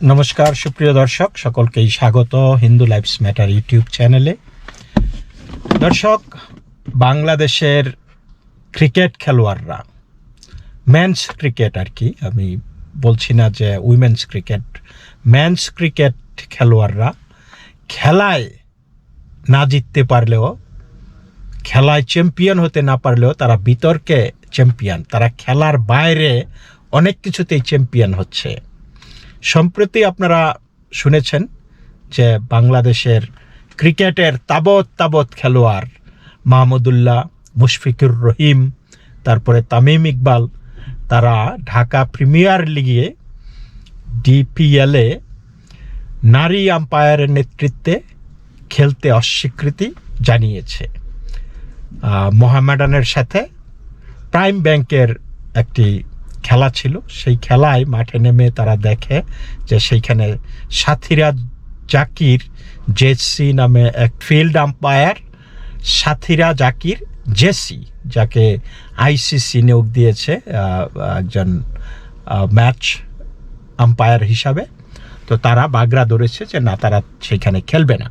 নমস্কার, সুপ্রিয় দর্শক, সকলকেই স্বাগত হিন্দু লাইফস ম্যাটার ইউটিউব চ্যানেলে। দর্শক, বাংলাদেশের ক্রিকেট খেলোয়াড়রা মেন্স ক্রিকেট আর কি, আমি বলছি না যে উইমেন্স ক্রিকেট মেন্স ক্রিকেট খেলোয়াড়রা খেলায় না জিততে পারলেও, খেলায় চ্যাম্পিয়ন হতে না পারলেও তারা বিতর্কে চ্যাম্পিয়ন তারা খেলার বাইরে অনেক কিছুতেই চ্যাম্পিয়ন হচ্ছে। সম্প্রতি আপনারা শুনেছেন যে বাংলাদেশের ক্রিকেটের তাবৎ তাবৎ খেলোয়াড় মাহমুদুল্লাহ মুশফিকুর রহিম, তারপরে তামিম ইকবাল, তারা ঢাকা প্রিমিয়ার লিগে ডিপিএলে নারী আম্পায়ারের নেতৃত্বে খেলতে অস্বীকৃতি জানিয়েছে। মোহামেডানের সাথে প্রাইম ব্যাংকের একটি খেলা ছিল, সেই খেলায় মাঠে নেমে তারা দেখে যে সেইখানে সাথীরা জাকির, জেসি নামে এক ফিল্ড আম্পায়ার, সাথীরা জাকির, জেসি, যাকে আইসিসি নিয়োগ দিয়েছে একজন ম্যাচ আম্পায়ার হিসাবে। তো তারা বাগড়া ধরেছে যে না, তারা সেখানে খেলবে না।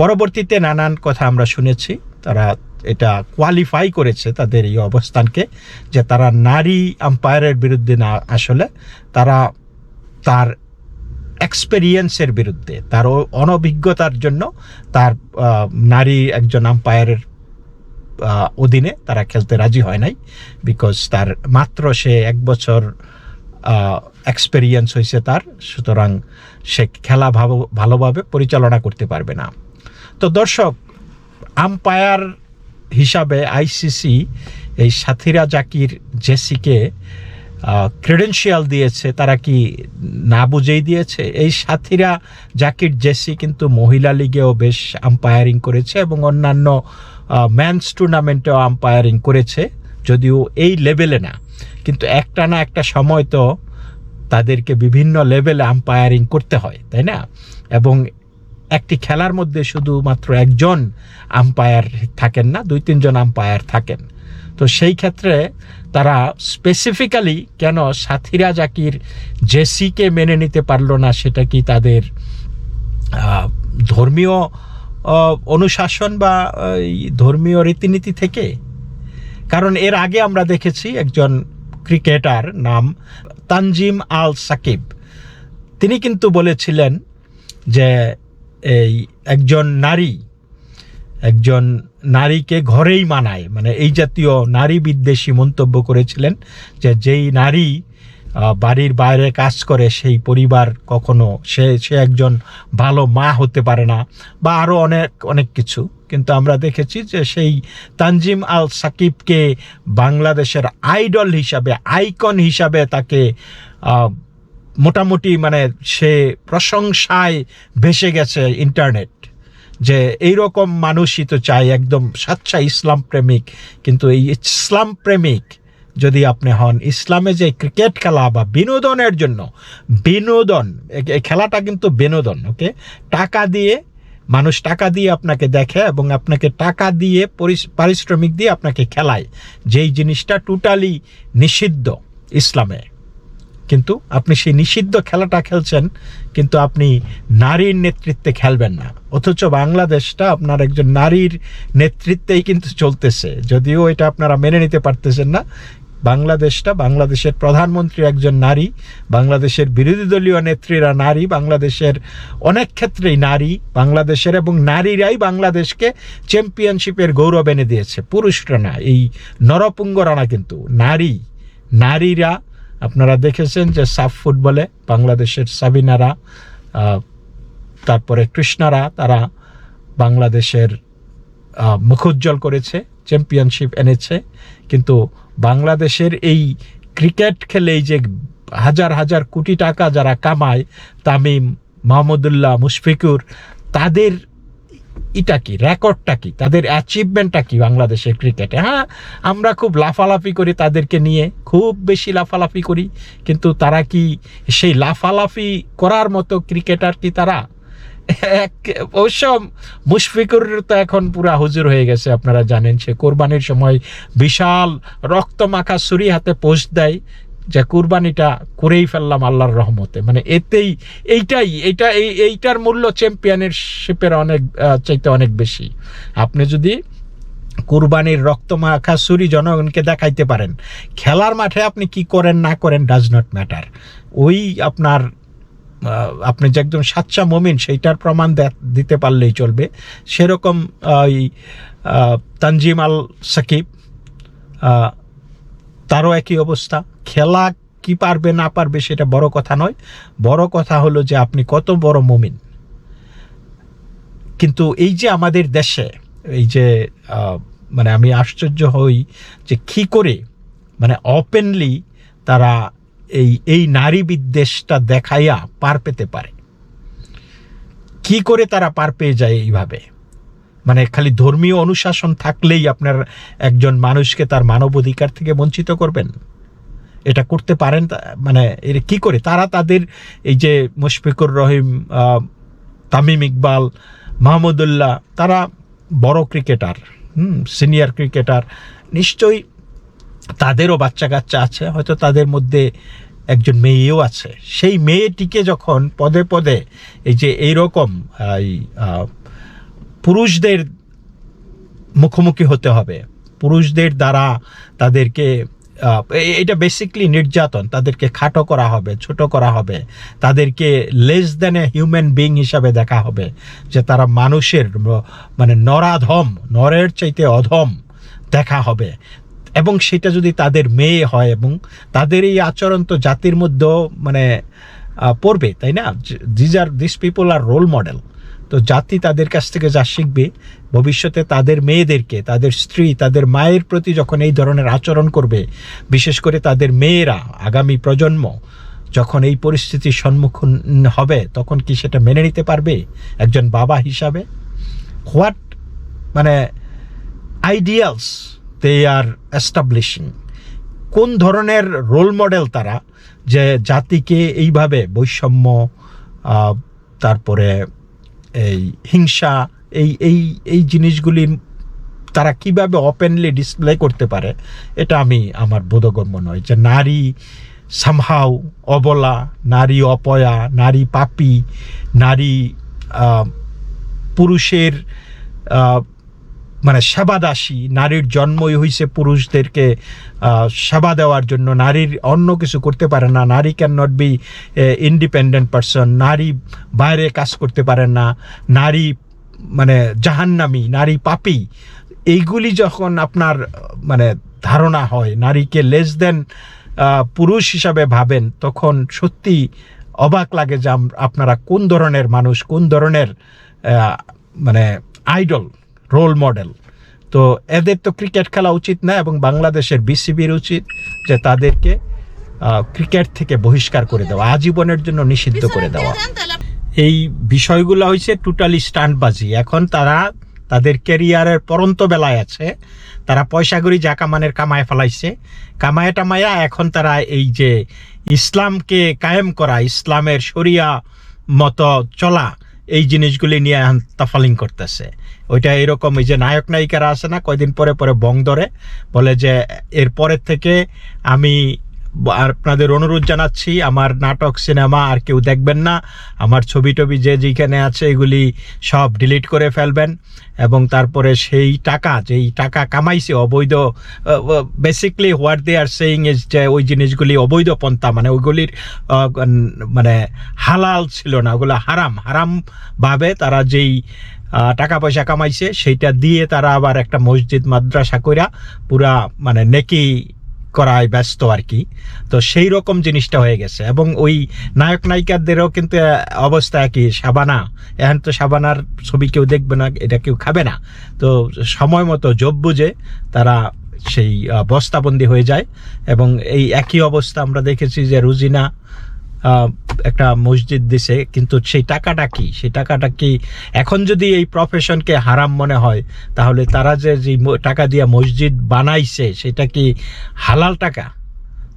পরবর্তীতে নানান কথা আমরা শুনেছি। তারা এটা কোয়ালিফাই করেছে তাদের এই অবস্থানকে, যে তারা নারী আম্পায়ারের বিরুদ্ধে না, আসলে তারা তার এক্সপেরিয়েন্সের বিরুদ্ধে, তার অনভিজ্ঞতার জন্য তার নারী একজন আম্পায়ারের অধীনে তারা খেলতে রাজি হয় নাই বিকজ তার মাত্র সে এক বছর এক্সপেরিয়েন্স হয়েছে তার, সুতরাং সে খেলা ভালো- ভালোভাবে পরিচালনা করতে পারবে না। তো দর্শক আম্পায়ার হিসাবে আইসিসি এই সাথীরা জাকির জেসিকে ক্রেডেন্সিয়াল দিয়েছে, তারা কি না বুঝেই দিয়েছে? এই সাথীরা জাকির জেসি কিন্তু মহিলা লিগেও বেশ আম্পায়ারিং করেছে এবং অন্যান্য ম্যানস টুর্নামেন্টেও আম্পায়ারিং করেছে, যদিও এই লেভেলে না। কিন্তু একটা না একটা সময় তো তাদেরকে বিভিন্ন লেভেলে আম্পায়ারিং করতে হয়, তাই না? এবং একটি খেলার মধ্যে শুধুমাত্র একজন আম্পায়ার থাকেন না, দুই, তিনজন আম্পায়ার থাকেন। তো সেই ক্ষেত্রে তারা স্পেসিফিক্যালি কেন সাথীরা জাকির জেসিকে মেনে নিতে পারল না, সেটা কি তাদের ধর্মীয় অনুশাসন বা ধর্মীয় রীতিনীতি থেকে? কারণ এর আগে আমরা দেখেছি একজন ক্রিকেটার নাম তানজিম আল সাকিব তিনি কিন্তু বলেছিলেন যে এই একজন নারী, একজন নারীকে ঘরেই মানায়। মানে এই জাতীয় নারী বিদ্বেষী মন্তব্য করেছিলেন যে যেই নারী বাড়ির বাইরে কাজ করে, সেই পরিবার কখনো সে সে একজন ভালো মা হতে পারে না বা আরও অনেক অনেক কিছু। কিন্তু আমরা দেখেছি যে সেই তানজিম আল সাকিবকে বাংলাদেশের আইডল হিসাবে, আইকন হিসাবে তাকে মোটামুটি মানে সে প্রশংসায় ভেসে গেছে ইন্টারনেট যে এই রকম মানুষই তো চাই একদম সাচ্চা ইসলাম প্রেমিক, কিন্তু এই ইসলাম প্রেমিক যদি আপনি হন, ইসলামে যে ক্রিকেট খেলা বা বিনোদনের জন্য, বিনোদন এই খেলাটা কিন্তু বিনোদন ওকে টাকা দিয়ে, মানুষ টাকা দিয়ে আপনাকে দেখে এবং আপনাকে টাকা দিয়ে পারিশ্রমিক দিয়ে আপনাকে খেলায়। যেই জিনিসটা টোটালি নিষিদ্ধ ইসলামে। কিন্তু আপনি সেই নিষিদ্ধ খেলাটা খেলছেন, কিন্তু আপনি নারীর নেতৃত্বে খেলবেন না। অথচ বাংলাদেশটা আপনার একজন নারীর নেতৃত্বেই কিন্তু চলতেছে। যদিও এটা আপনারা মেনে নিতে পারতেছেন না। বাংলাদেশটা বাংলাদেশের প্রধানমন্ত্রী একজন নারী, বাংলাদেশের বিরোধী দলীয় নেত্রীরা নারী, বাংলাদেশের অনেক ক্ষেত্রেই নারী, বাংলাদেশের এবং নারীরাই বাংলাদেশকে চ্যাম্পিয়নশিপের গৌরব এনে দিয়েছে। পুরুষরা না, এই নরপুঙ্গরা না কিন্তু নারী, নারীরা আপনারা দেখেছেন যে সাফ ফুটবলে বাংলাদেশের সাবিনারা তারপরে কৃষ্ণারা, তারা বাংলাদেশের মুখোজ্জ্বল করেছে চ্যাম্পিয়নশিপ এনেছে। কিন্তু বাংলাদেশের এই ক্রিকেট খেলেই যে হাজার হাজার কোটি টাকা যারা কামায়, তামিম মাহমুদুল্লাহ মুশফিকুর, তাদের এটা কি? রেকর্ডটা কি? তাদের অ্যাচিভমেন্টটা কি বাংলাদেশের ক্রিকেটে? হ্যাঁ আমরা খুব লাফালাফি করি তাদেরকে নিয়ে, খুব বেশি লাফালাফি করি। কিন্তু তারা কি সেই লাফালাফি করার মতো ক্রিকেটার কি তারা? এক- অবশ্য মুশফিকুর তো এখন পুরা হুজুর হয়ে গেছে, আপনারা জানেন। সে কোরবানির সময় বিশাল রক্তমাখা ছুরি হাতে পোস্ট দেয়। যে কুরবানিটা করেই ফেললাম আল্লাহর রহমতে। মানে এতেই এইটাই, এইটা, এই, এইটার মূল্য চ্যাম্পিয়নের শিপের অনেক চাইতে অনেক বেশি। আপনি যদি কুরবানির রক্তমাখা ছুরি জনগণকে দেখাইতে পারেন, খেলার মাঠে আপনি কি করেন, না করেন ডাজ নট ম্যাটার ওই আপনার আপনি যে একজন সাচ্চা মমিন, সেইটার প্রমাণ দিতে পারলেই চলবে। সেরকম ওই তানজিম আল সাকিব তারও একই অবস্থা। খেলা কি পারবে, না পারবে সেটা বড় কথা নয়। বড় কথা হলো যে আপনি কত বড় মমিন। কিন্তু এই যে আমাদের দেশে, এই যে মানে আমি আশ্চর্য হই যে কি করে মানে ওপেনলি তারা এই এই নারী বিদ্বেষটা দেখাইয়া পার পেতে পারে। কি করে তারা পার পেয়ে যায় এইভাবে? মানে খালি ধর্মীয় অনুশাসন থাকলেই আপনার একজন মানুষকে তার মানব অধিকার থেকে বঞ্চিত করবেন? এটা করতে পারেন মানে এর কি করে? তারা তাদের এই যে মুশফিকুর রহিম তামিম ইকবাল মাহমুদুল্লাহ তারা বড় ক্রিকেটার হুম সিনিয়র ক্রিকেটার। নিশ্চয়ই তাদেরও বাচ্চা কাচ্চা আছে হয়তো তাদের মধ্যে একজন মেয়েও আছে। সেই মেয়েটিকে যখন পদে পদে এই যে এইরকম এই, পুরুষদের মুখোমুখি হতে হবে পুরুষদের দ্বারা তাদেরকে এটা বেসিকলি নির্যাতন। তাদেরকে খাটো করা হবে, ছোট করা হবে। তাদেরকে less than a human being হিসাবে দেখা হবে। যে তারা মানুষের মানে নরাধম, নরের চাইতে অধম দেখা হবে। এবং সেটা যদি তাদের মেয়ে হয় এবং তাদের এই আচরণ তো জাতির মধ্যেও মানে পড়বে, তাই না? These are this people are role model তো জাতি তাদের কাছ থেকে যা শিখবে, ভবিষ্যতে তাদের মেয়েদেরকে, তাদের স্ত্রী, তাদের মায়ের প্রতি যখন এই ধরনের আচরণ করবে, বিশেষ করে তাদের মেয়েরা, আগামী প্রজন্ম, যখন এই পরিস্থিতির সম্মুখীন হবে, তখন কি সেটা মেনে নিতে পারবে একজন বাবা হিসাবে? হোয়াট মানে আইডিয়ালস দে আর এস্টাবলিশিং কোন ধরনের রোল মডেল তারা যে জাতিকে এইভাবে বৈষম্য তারপরে এই হিংসা, এই এই এই জিনিসগুলি তারা কীভাবে ওপেনলি ডিসপ্লে করতে পারে, এটা আমি আমার বোধগম্য নয় যে নারী সামহাও অবলা, নারী অপয়া, নারী পাপি, নারী পুরুষের মানে সেবাদাসী নারীর জন্মই হইছে পুরুষদেরকে সেবা দেওয়ার জন্য। নারীর অন্য কিছু করতে পারে না। নারী can not be independent person নারী বাইরে কাজ করতে পারে না। নারী মানে জাহান্নামি, নারী পাপি। এইগুলি যখন আপনার মানে ধারণা হয়, নারীকে লেস দেন পুরুষ হিসাবে ভাবেন, তখন সত্যি অবাক লাগে যে আপনারা কোন ধরনের মানুষ, কোন ধরনের মানে আইডল রোল মডেল তো এদের তো ক্রিকেট খেলা উচিত না এবং বাংলাদেশের বিসিবির উচিত যে তাদেরকে ক্রিকেট থেকে বহিষ্কার করে দেওয়া আজীবনের জন্য নিষিদ্ধ করে দেওয়া। এই বিষয়গুলো হয়েছে টোটালি স্টান্টবাজি এখন তারা তাদের ক্যারিয়ারের পরন্ত বেলায় আছে। তারা পয়সাগুড়ি যা কামানের কামায় ফেলাইছে। কামায় টামায়া এখন তারা এই যে ইসলামকে কায়েম করা ইসলামের শরিয়া মতো চলা এই জিনিসগুলি নিয়ে তাফালিং করতেছে। ওইটা এরকম এই যে নায়ক নায়িকারা আছে না, কয়দিন পরে পরে বং ধরে, বলে যে এর পরের থেকে আমি আপনাদের অনুরোধ জানাচ্ছি, আমার নাটক, সিনেমা আর কেউ দেখবেন না, আমার ছবি টবি যে যেখানে আছে এগুলি সব ডিলিট করে ফেলবেন এবং তারপরে সেই টাকা, যেই টাকা কামাইছে অবৈধ basically what they are saying is যে ওই জিনিসগুলি অবৈধ পন্থা মানে ওইগুলির মানে হালাল ছিল না, ওগুলো হারাম হারামভাবে তারা যেই টাকা পয়সা কামাইছে, সেইটা দিয়ে তারা আবার একটা মসজিদ, মাদ্রাসা কইরা পুরা মানে নেকি করায় ব্যস্ত আর কি তো সেই রকম জিনিসটা হয়ে গেছে। এবং ওই নায়ক নায়িকাদেরও কিন্তু অবস্থা একই সাবানা এখন তো সাবানার ছবি কেউ দেখবে না, এটা কেউ খাবে না। তো সময় মতো জব বুঝে তারা সেই বস্তাবন্দি হয়ে যায়। এবং এই একই অবস্থা আমরা দেখেছি যে রুজিনা একটা মসজিদ দিছে, কিন্তু সেই টাকাটা কি? সেই টাকাটা কি এখন যদি এই প্রফেশনকে হারাম মনে হয়, তাহলে তারা যে টাকা দিয়ে মসজিদ বানাইছে, সেটা কি হালাল টাকা?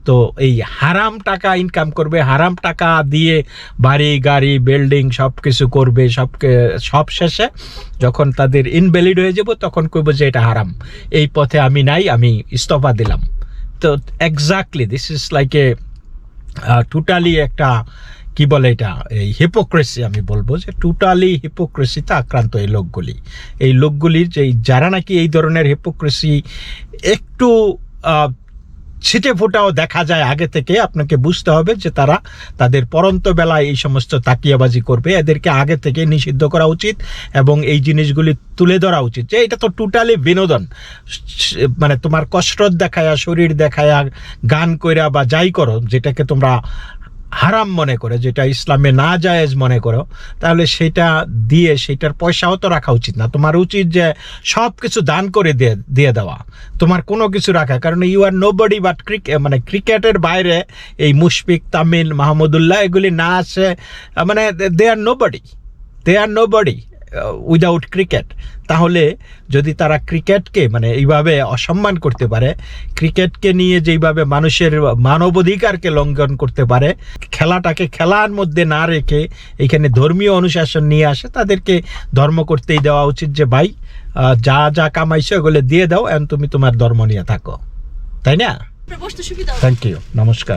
তো এই হারাম টাকা ইনকাম করবে, হারাম টাকা দিয়ে বাড়ি, গাড়ি বিল্ডিং সব কিছু করবে সব কে- সব শেষে যখন তাদের ইনভ্যালিড হয়ে যাব, তখন কইব যে এটা হারাম। এই পথে আমি নাই, আমি ইস্তফা দিলাম। তো exactly this is like a totally একটা, কি বলে এটা, এই হিপোক্রেসি আমি বলব যে টোটালি হিপোক্রেসিতে আক্রান্ত এই লোকগুলি। এই লোকগুলির যে, যারা নাকি এই ধরনের হিপোক্রেসি একটু ছিটে ফোটাও দেখা যায় আগে থেকে। আপনাকে বুঝতে হবে যে তারা তাদের পরন্ত বেলায় এই সমস্ত তাকিয়াবাজি করবে। এদেরকে আগে থেকে নিষিদ্ধ করা উচিত এবং এই জিনিসগুলি তুলে ধরা উচিত। যে এটা তো টোটালি বিনোদন। মানে তোমার কসরত দেখায়া, শরীর দেখায়া, গান কইরা বা যাই করো, যেটাকে তোমরা হারাম মনে করে, যেটা ইসলামে না জায়েজ মনে করো, তাহলে সেটা দিয়ে সেটার পয়সাও তো রাখা উচিত না। তোমার উচিত যে সব কিছু দান করে দিয়ে দিয়ে দেওয়া। তোমার কোনো কিছু রাখা, কারণ you are nobody but cricket মানে ক্রিকেটের বাইরে এই মুশফিক, তামিল, মাহমুদুল্লাহ, এগুলি না আসে মানে they are nobody they are nobody without cricket তাহলে যদি তারা ক্রিকেটকে মানে এইভাবে অসম্মান করতে পারে ক্রিকেটকে নিয়ে যেইভাবে মানুষের মানবাধিকারকে লঙ্ঘন করতে পারে খেলাটাকে খেলার মধ্যে না রেখে এখানে ধর্মীয় অনুশাসন নিয়ে আসে তাদেরকে ধর্ম করতেই দেওয়া উচিত যে ভাই যা যা কামাইছো ওগুলো দিয়ে দাও এখন তুমি তোমার ধর্ম নিয়ে থাকো। তাই না। থ্যাংক ইউ নমস্কার।